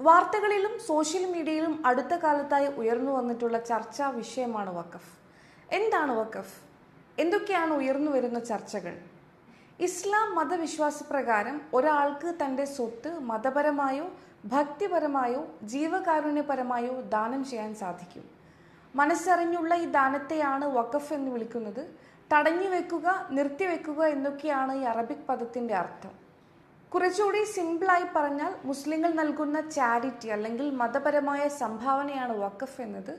വാർത്തകളിലും social മീഡിയയിലും അടുത്ത കാലത്തായി ഉയർന്നു വന്നിട്ടുള്ള ചർച്ചാ വിഷയമാണ് വഖഫ്. എന്താണ് വഖഫ്? എന്തൊക്കെയാണ് ഉയർന്നു വരുന്ന ചർച്ചകൾ? ഇസ്ലാം മതവിശ്വാസപ്രകാരം ഒരാൾക്ക് തന്റെ സ്വത്ത് മതപരമായോ ഭക്തിപരമായോ ജീവകാരുണ്യപരമായോ ദാനം ചെയ്യാൻ സാധിക്കും. മനസ്സറിഞ്ഞുള്ള ഈ ദാനത്തെയാണ് വഖഫ് എന്ന് വിളിക്കുന്നത്. തടഞ്ഞു വെക്കുക നിർത്തിവെക്കുക എന്നൊക്കെയാണ് ഈ അറബിക് പദത്തിന്റെ അർത്ഥം. കുറച്ചുകൂടി സിമ്പിളായി പറഞ്ഞാൽ മുസ്ലിങ്ങൾ നൽകുന്ന ചാരിറ്റി അല്ലെങ്കിൽ മതപരമായ സംഭാവനയാണ് വഖഫ് എന്നത്.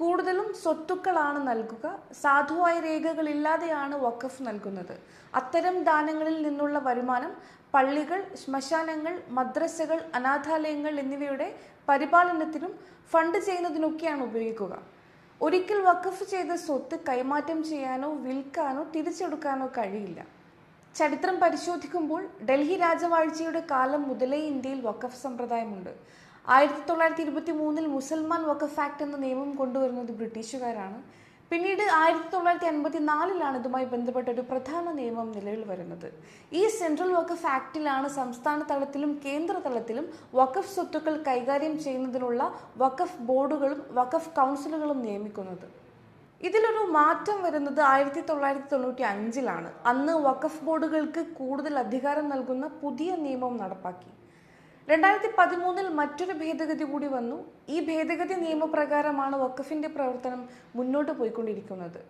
കൂടുതലും സ്വത്തുക്കളാണ് നൽകുക. സാധുവായ രേഖകളില്ലാതെയാണ് വഖഫ് നൽകുന്നത്. അത്തരം ദാനങ്ങളിൽ നിന്നുള്ള വരുമാനം പള്ളികൾ ശ്മശാനങ്ങൾ മദ്രസകൾ അനാഥാലയങ്ങൾ എന്നിവയുടെ പരിപാലനത്തിനും ഫണ്ട് ചെയ്യുന്നതിനൊക്കെയാണ് ഉപയോഗിക്കുക. ഒരിക്കൽ വഖഫ് ചെയ്ത സ്വത്ത് കൈമാറ്റം ചെയ്യാനോ വിൽക്കാനോ തിരിച്ചെടുക്കാനോ കഴിയില്ല. ചരിത്രം പരിശോധിക്കുമ്പോൾ ഡൽഹി രാജവാഴ്ചയുടെ കാലം മുതലേ ഇന്ത്യയിൽ വഖഫ് സമ്പ്രദായമുണ്ട്. ആയിരത്തി തൊള്ളായിരത്തി ഇരുപത്തി മൂന്നിൽ മുസൽമാൻ വഖഫ് ആക്ട് എന്ന നിയമം കൊണ്ടുവരുന്നത് ബ്രിട്ടീഷുകാരാണ്. പിന്നീട് ആയിരത്തി തൊള്ളായിരത്തി അൻപത്തി നാലിലാണ് ഇതുമായി ബന്ധപ്പെട്ട ഒരു പ്രധാന നിയമം നിലവിൽ വരുന്നത്. ഈ സെൻട്രൽ വഖഫ് ആക്ടിലാണ് സംസ്ഥാന തലത്തിലും കേന്ദ്ര തലത്തിലും വഖഫ് സ്വത്തുക്കൾ കൈകാര്യം ചെയ്യുന്നതിനുള്ള വഖഫ് ബോർഡുകളും വഖഫ് കൗൺസിലുകളും നിയമിക്കുന്നത്. ഇതിലൊരു മാറ്റം വരുന്നത് ആയിരത്തി തൊള്ളായിരത്തി തൊണ്ണൂറ്റി അഞ്ചിലാണ് അന്ന് വഖഫ് ബോർഡുകൾക്ക് കൂടുതൽ അധികാരം നൽകുന്ന പുതിയ നിയമം നടപ്പാക്കി. രണ്ടായിരത്തി പതിമൂന്നിൽ മറ്റൊരു ഭേദഗതി കൂടി വന്നു. ഈ ഭേദഗതി നിയമപ്രകാരമാണ് വഖഫിന്റെ പ്രവർത്തനം മുന്നോട്ട് പോയിക്കൊണ്ടിരിക്കുന്നത്.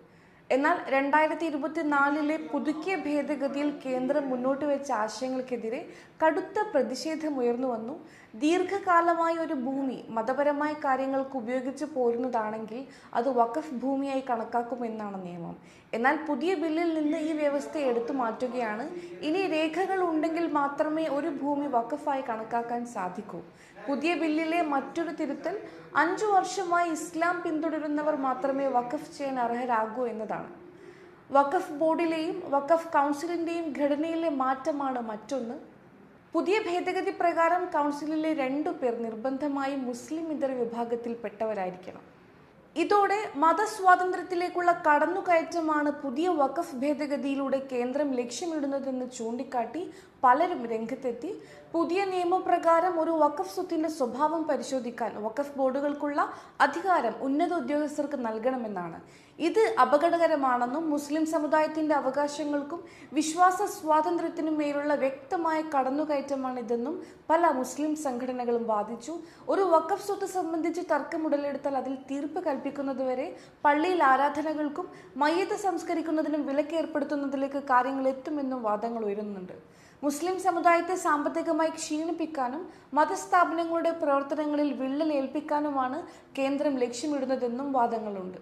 എന്നാൽ രണ്ടായിരത്തി ഇരുപത്തിനാലിലെ പുതുക്കിയ ഭേദഗതിയിൽ കേന്ദ്രം മുന്നോട്ട് വെച്ച ആശയങ്ങൾക്കെതിരെ കടുത്ത പ്രതിഷേധം ഉയർന്നു വന്നു ദീർഘകാലമായി ഒരു ഭൂമി മതപരമായ കാര്യങ്ങൾക്ക് ഉപയോഗിച്ച് പോരുന്നതാണെങ്കിൽ അത് വഖഫ് ഭൂമിയായി കണക്കാക്കുമെന്നാണ് നിയമം. എന്നാൽ പുതിയ ബില്ലിൽ നിന്ന് ഈ വ്യവസ്ഥ എടുത്തു മാറ്റുകയാണ്. ഇനി രേഖകൾ ഉണ്ടെങ്കിൽ മാത്രമേ ഒരു ഭൂമി വഖഫായി കണക്കാക്കാൻ സാധിക്കൂ. പുതിയ ബില്ലിലെ മറ്റൊരു തിരുത്തൽ അഞ്ചു വർഷമായി ഇസ്ലാം പിന്തുടരുന്നവർ മാത്രമേ വഖഫ് ചെയ്യാൻ അർഹരാകൂ എന്നതാണ്. വഖഫ് ബോർഡിലെയും വഖഫ് കൗൺസിലിന്റെയും ഘടനയിലെ മാറ്റമാണ് മറ്റൊന്ന്. പുതിയ ഭേദഗതി പ്രകാരം കൗൺസിലിലെ രണ്ടു പേർ നിർബന്ധമായും മുസ്ലിം ഇതര വിഭാഗത്തിൽപ്പെട്ടവരായിരിക്കണം. ഇതോടെ മതസ്വാതന്ത്ര്യത്തിലേക്കുള്ള കടന്നുകയറ്റമാണ് പുതിയ വഖഫ് ഭേദഗതിയിലൂടെ കേന്ദ്രം ലക്ഷ്യമിടുന്നതെന്ന് ചൂണ്ടിക്കാട്ടി പലരും രംഗത്തെത്തി. പുതിയ നിയമപ്രകാരം ഒരു വഖഫ് സ്വത്തിന്റെ സ്വഭാവം പരിശോധിക്കാൻ വഖഫ് ബോർഡുകൾക്കുള്ള അധികാരം ഉന്നത ഉദ്യോഗസ്ഥർക്ക് നൽകണമെന്നാണ്. ഇത് അപകടകരമാണെന്നും മുസ്ലിം സമുദായത്തിന്റെ അവകാശങ്ങൾക്കും വിശ്വാസ സ്വാതന്ത്ര്യത്തിനും മേലുള്ള വ്യക്തമായ കടന്നുകയറ്റമാണിതെന്നും പല മുസ്ലിം സംഘടനകളും വാദിച്ചു. ഒരു വഖഫ് സ്വത്ത് സംബന്ധിച്ച് തർക്കമുടലെടുത്താൽ അതിൽ തീർപ്പ് കൽപ്പിക്കുന്നതുവരെ പള്ളിയിൽ ആരാധനകൾക്കും മയ്യത്ത് സംസ്കരിക്കുന്നതിനും വിലക്ക് ഏർപ്പെടുത്തുന്നതിലേക്ക് കാര്യങ്ങൾ എത്തുമെന്നും വാദങ്ങൾ ഉയരുന്നുണ്ട്. മുസ്ലിം സമുദായത്തെ സാമ്പത്തികമായി ക്ഷീണിപ്പിക്കാനും മതസ്ഥാപനങ്ങളുടെ പ്രവർത്തനങ്ങളിൽ വിള്ളൽ ഏൽപ്പിക്കാനുമാണ് കേന്ദ്രം ലക്ഷ്യമിടുന്നതെന്നും വാദങ്ങളുണ്ട്.